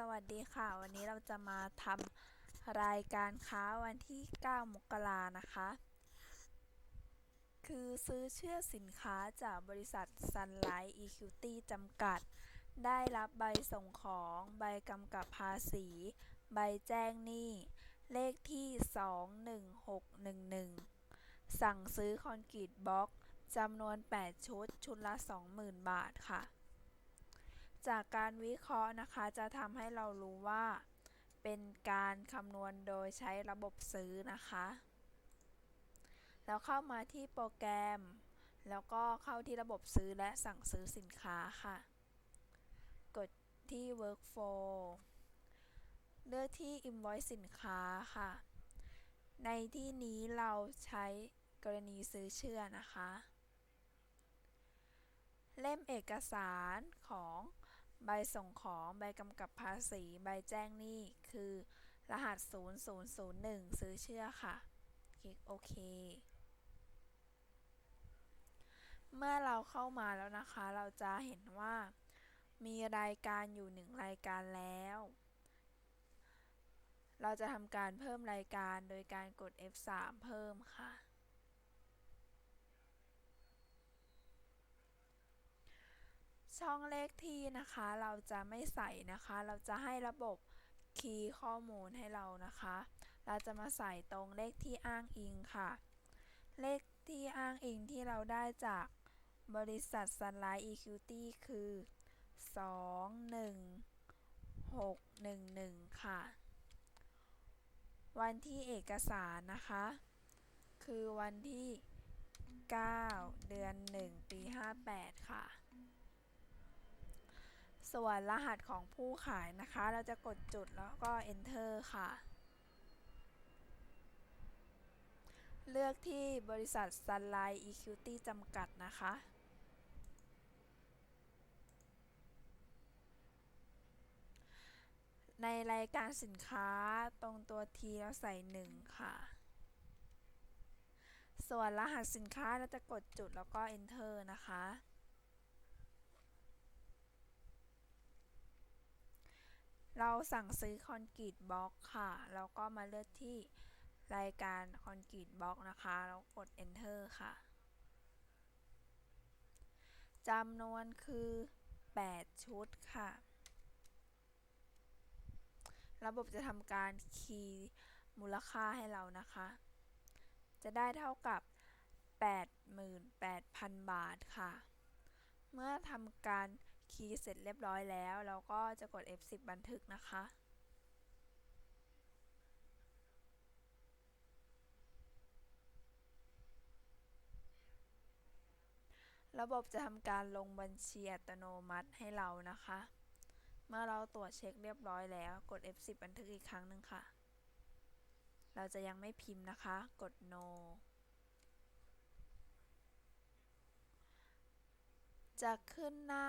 สวัสดีค่ะ วันนี้เราจะมาทำรายการค้าวันที่ 9 มกรานะคะ คือซื้อเชื่อสินค้าจากบริษัท Sunlight Equity จำกัด ได้รับใบส่งของ ใบกำกับภาษี ใบแจ้งหนี้ เลขที่ 21611 สั่งซื้อคอนกรีตบล็อกจำนวน 8 ชุด ชุดละ 20,000 บาทค่ะ จากการวิเคราะห์นะคะ จะทำให้เรารู้ว่า เป็นการคำนวณโดยใช้ระบบซื้อนะคะ แล้วเข้ามาที่โปรแกรม แล้วก็เข้าที่ระบบซื้อและสั่งซื้อสินค้าค่ะ กดที่ workflow เลือกที่ invoice สินค้าค่ะ ในที่นี้เราใช้กรณีซื้อเชื่อนะคะ เล่มเอกสารของ ใบส่งของใบกำกับภาษี ใบแจ้งหนี้คือ รหัส 0001 ซื้อเชื่อค่ะ คลิกโอเค เมื่อเราเข้ามาแล้วนะคะ เราจะเห็นว่า มีรายการอยู่หนึ่งรายการแล้ว เราจะทำการเพิ่มรายการโดยการกด F3 เพิ่มค่ะ ช่องเลขที่นะคะเราจะไม่ใส่นะคะ เราจะให้ระบบคีย์ข้อมูลให้เรานะคะ เราจะมาใส่ตรงเลขที่อ้างอิงค่ะ เลขที่อ้างอิงที่เราได้จากบริษัท Sunlight Equity คือ 21611 ค่ะ วันที่เอกสารนะคะ คือวันที่ 9 เดือน 1 ปี 58 ค่ะ ส่วนรหัสของผู้ขายนะคะ เราจะกดจุดแล้วก็ enter ค่ะ เลือกที่บริษัท Sunlight Equity จำกัดนะคะ ในรายการสินค้าตรงตัว T เราใส่ 1 ค่ะ ส่วนรหัสสินค้าเราจะกดจุดแล้วก็ enter นะคะ เราสั่งซื้อคอนกรีตบล็อกค่ะ แล้วก็มาเลือกที่รายการคอนกรีตบล็อกนะคะ แล้วกด enter ค่ะจำนวนคือ 8 ชุดค่ะ ระบบจะทำการคีย์มูลค่าให้เรานะคะ จะได้เท่ากับ 88,000 บาทค่ะ เมื่อทำการ คีย์เสร็จเรียบร้อยแล้ว เราก็จะกด F10 บันทึกนะคะ ระบบจะทำการลงบัญชีอัตโนมัติให้เรานะคะ เมื่อเราตรวจเช็คเรียบร้อยแล้ว กด F10 บันทึกอีกครั้งหนึ่งค่ะ เราจะยังไม่พิมพ์นะคะ กด no จะขึ้นหน้า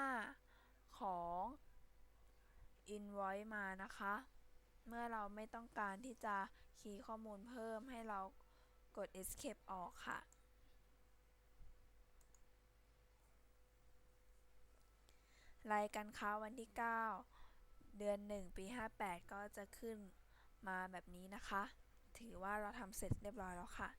ของ invoice มานะคะ เมื่อเราไม่ต้องการที่จะคีย์ข้อมูลเพิ่มให้เรากด escape ออกค่ะ รายการค้าวันที่ 9 เดือน 1 ปี 58 ก็จะขึ้นมาแบบนี้นะคะ ถือว่าเราทำเสร็จเรียบร้อยแล้วค่ะ